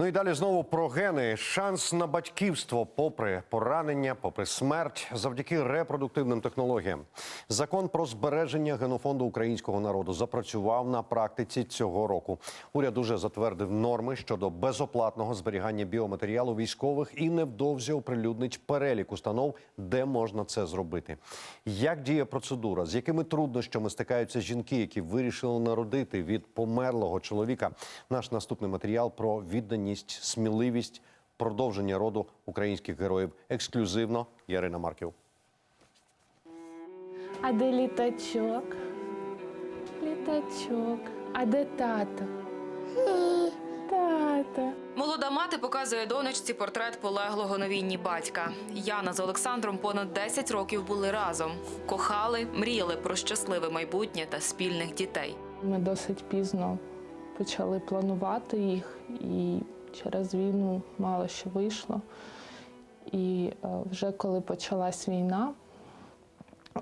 Ну і далі знову про гени. Шанс на батьківство, попри поранення, попри смерть, завдяки репродуктивним технологіям. Закон про збереження генофонду українського народу запрацював на практиці цього року. Уряд уже затвердив норми щодо безоплатного зберігання біоматеріалу військових і невдовзі оприлюднить перелік установ, де можна це зробити. Як діє процедура, з якими труднощами стикаються жінки, які вирішили народити від померлого чоловіка? Наш наступний матеріал про відданість, сміливість, продовження роду українських героїв. Ексклюзивно Ярина Марків. А де літачок? Літачок. А де тато? Тато. Молода мати показує донечці портрет полеглого на війні батька. Яна з Олександром понад 10 років були разом. Кохали, мріяли про щасливе майбутнє та спільних дітей. Ми досить пізно почали планувати їх, і через війну мало що вийшло. І е, вже коли почалась війна,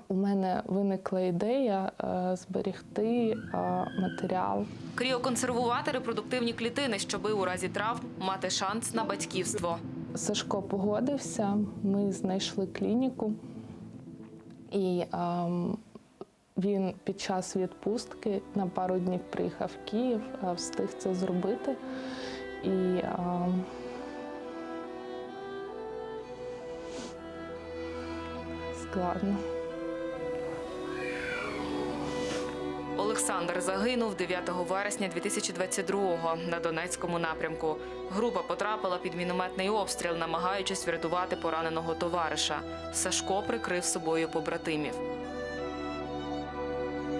у мене виникла ідея е, зберегти е, матеріал Кріоконсервувати репродуктивні клітини, щоби у разі травм мати шанс на батьківство. Сашко погодився, ми знайшли клініку, і ем, він під час відпустки на пару днів приїхав в Київ, встиг це зробити. І ем, складно. Олександр загинув 9 вересня 2022-го на Донецькому напрямку. Група потрапила під мінометний обстріл, намагаючись врятувати пораненого товариша. Сашко прикрив собою побратимів.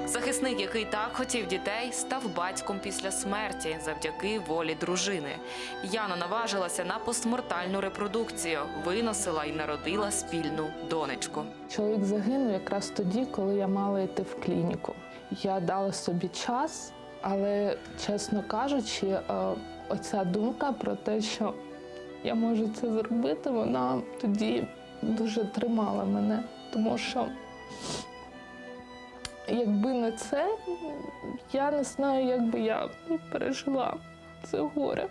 Захисник, який так хотів дітей, став батьком після смерті завдяки волі дружини. Яна наважилася на постмортальну репродукцію, виносила і народила спільну донечку. Чоловік загинув якраз тоді, коли я мала йти в клініку. Я дала собі час, але, чесно кажучи, е, оця думка про те, що я можу це зробити, вона тоді дуже тримала мене, тому що якби не це, я не знаю, як би я пережила це горе.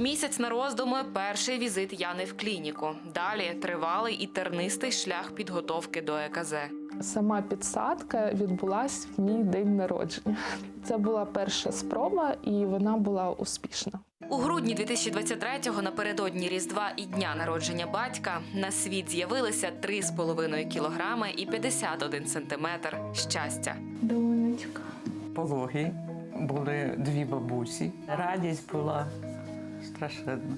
Місяць на роздуми перший візит Яни в клініку. Далі тривалий і тернистий шлях підготовки до ЕКЗ. Сама підсадка відбулась в мій день народження. Це була перша спроба, і вона була успішна. У грудні 2023-го напередодні Різдва і дня народження батька на світ з'явилися 3,5 кілограми і 51 сантиметр щастя. Донечка. пологи, були дві бабусі. Радість була страшенна.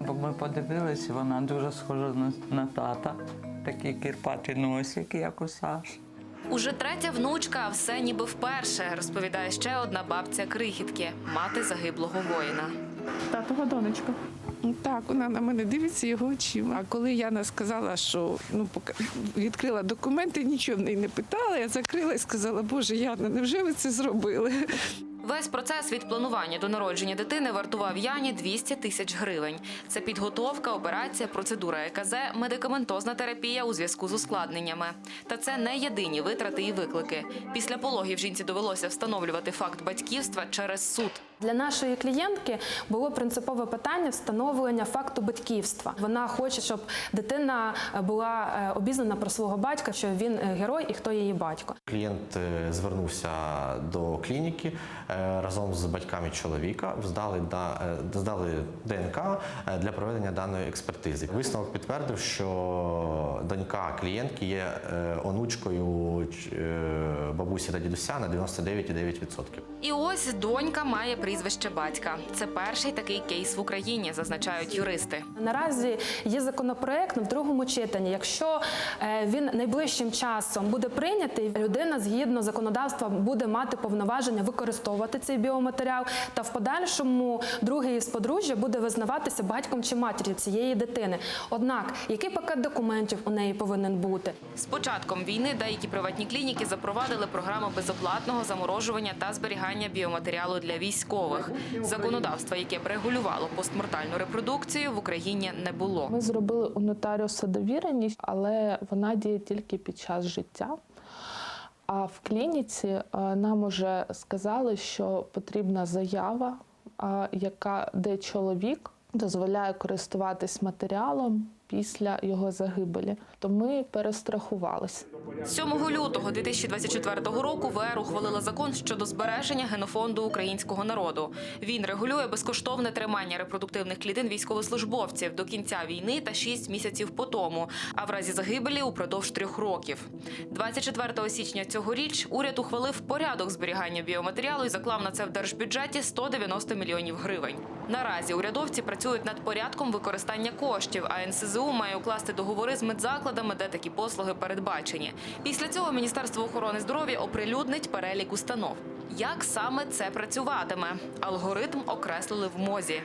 Бо ми подивилися, вона дуже схожа на, на тата, такий кірпатий носик, як у Саші. Уже третя внучка, а все ніби вперше, розповідає ще одна бабця крихітки, мати загиблого воїна. Татова донечка. Так, вона на мене дивиться його очима. А коли Яна сказала, що ну відкрила документи, нічого в неї не питала, я закрила і сказала, Боже, Яна, невже ви це зробили? Весь процес від планування до народження дитини вартував Яні 200 тисяч гривень. Це підготовка, операція, процедура ЕКЗ, медикаментозна терапія у зв'язку з ускладненнями. Та це не єдині витрати і виклики. Після пологів жінці довелося встановлювати факт батьківства через суд. Для нашої клієнтки було принципове питання встановлення факту батьківства. Вона хоче, щоб дитина е, була е, обізнана про свого батька, що він е, герой і хто її батько. Клієнт звернувся до клініки разом з батьками чоловіка, здали, да- здали ДНК для проведення даної експертизи. Висновок підтвердив, що донька клієнтки є онучкою бабусі та дідуся на 99,9%. І ось донька має прізвище батька. Це перший такий кейс в Україні, зазначають юристи. Наразі є законопроект в другому читанні. Якщо е, він найближчим часом буде прийнятий, людина згідно законодавства буде мати повноваження використовувати цей біоматеріал, та в подальшому другий із подружжя буде визнаватися батьком чи матір'ю цієї дитини. Однак, який пакет документів у неї повинен бути? З початком війни деякі приватні клініки запровадили програму безоплатного заморожування та зберігання біоматеріалу для військових. Законодавства, яке б регулювало постмортальну репродукцію, в Україні не було. Ми зробили у нотаріуса довіреність, але вона діє тільки під час життя. А в клініці е, нам уже сказали, що потрібна заява яка де чоловік дозволяє користуватись матеріалом після його загибелі. То ми перестрахувалися. 7 лютого 2024 року ВР ухвалила закон щодо збереження генофонду українського народу. Він регулює безкоштовне тримання репродуктивних клітин військовослужбовців до кінця війни та 6 місяців по тому, а в разі загибелі упродовж трьох років. 24 січня цьогоріч уряд ухвалив порядок зберігання біоматеріалу і заклав на це в держбюджеті 190 мільйонів гривень. Наразі урядовці працюють над порядком використання коштів, а НСЗУ має укласти договори з медзакладами, де такі послуги передбачені. Після цього Міністерство охорони здоров'я оприлюднить перелік установ. Як саме це працюватиме? Алгоритм окреслили в мозі.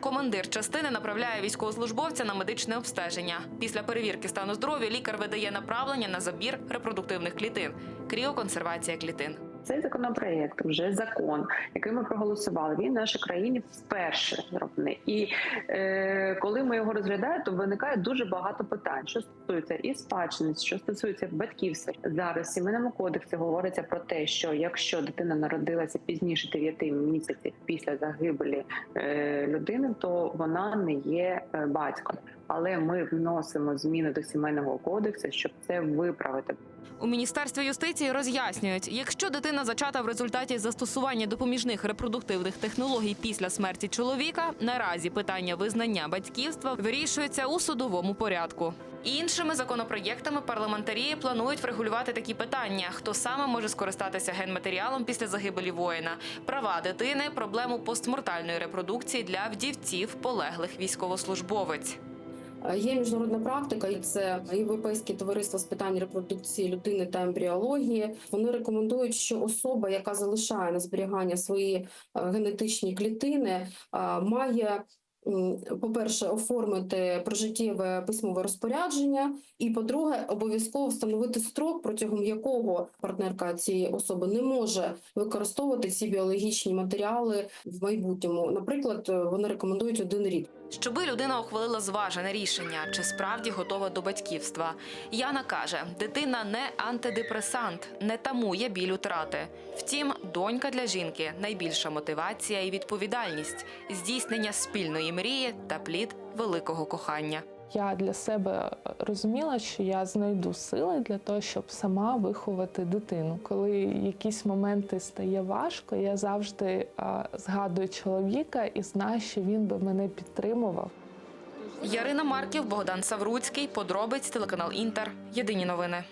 Командир частини направляє військовослужбовця на медичне обстеження. Після перевірки стану здоров'я лікар видає направлення на забір репродуктивних клітин, кріоконсервація клітин. Цей законопроект, вже закон, який ми проголосували, він в нашій країні вперше зроблений. І е, коли ми його розглядаємо, то виникає дуже багато питань, що стосується і спадщини, що стосується батьківства. Зараз в сімейному кодексі говориться про те, що якщо дитина народилася пізніше 9 місяців після загибелі е, людини, то вона не є е, батьком. Але ми вносимо зміни до сімейного кодексу, щоб це виправити. У міністерстві юстиції роз'яснюють, якщо дитина зачата в результаті застосування допоміжних репродуктивних технологій після смерті чоловіка, наразі питання визнання батьківства вирішується у судовому порядку. Іншими законопроєктами парламентарі планують врегулювати такі питання: хто саме може скористатися генматеріалом після загибелі воїна, права дитини, проблему постмортальної репродукції для вдівців полеглих військовослужбовець. Е, Є міжнародна практика, і це Європейське товариство з питань репродукції людини та ембріології. Вони рекомендують, що особа, яка залишає на зберігання свої е, генетичні клітини, е, має. По-перше, оформити прожиттєве письмове розпорядження, і по-друге, обов'язково встановити строк, протягом якого партнерка цієї особи не може використовувати ці біологічні матеріали в майбутньому. Наприклад, вони рекомендують один рік. Щоби людина ухвалила зважене рішення, чи справді готова до батьківства. Яна каже, дитина не антидепресант, не тамує біль утрати. Втім, донька для жінки найбільша мотивація і відповідальність, здійснення спільної мрії та плід великого кохання. Я для себе розуміла, що я знайду сили для того, щоб сама виховати дитину. Коли якісь моменти стає важко, я завжди згадую чоловіка і знаю, що він би мене підтримував. Ярина Марків, Богдан Савруцький, подробиць телеканал Інтер. Єдині новини.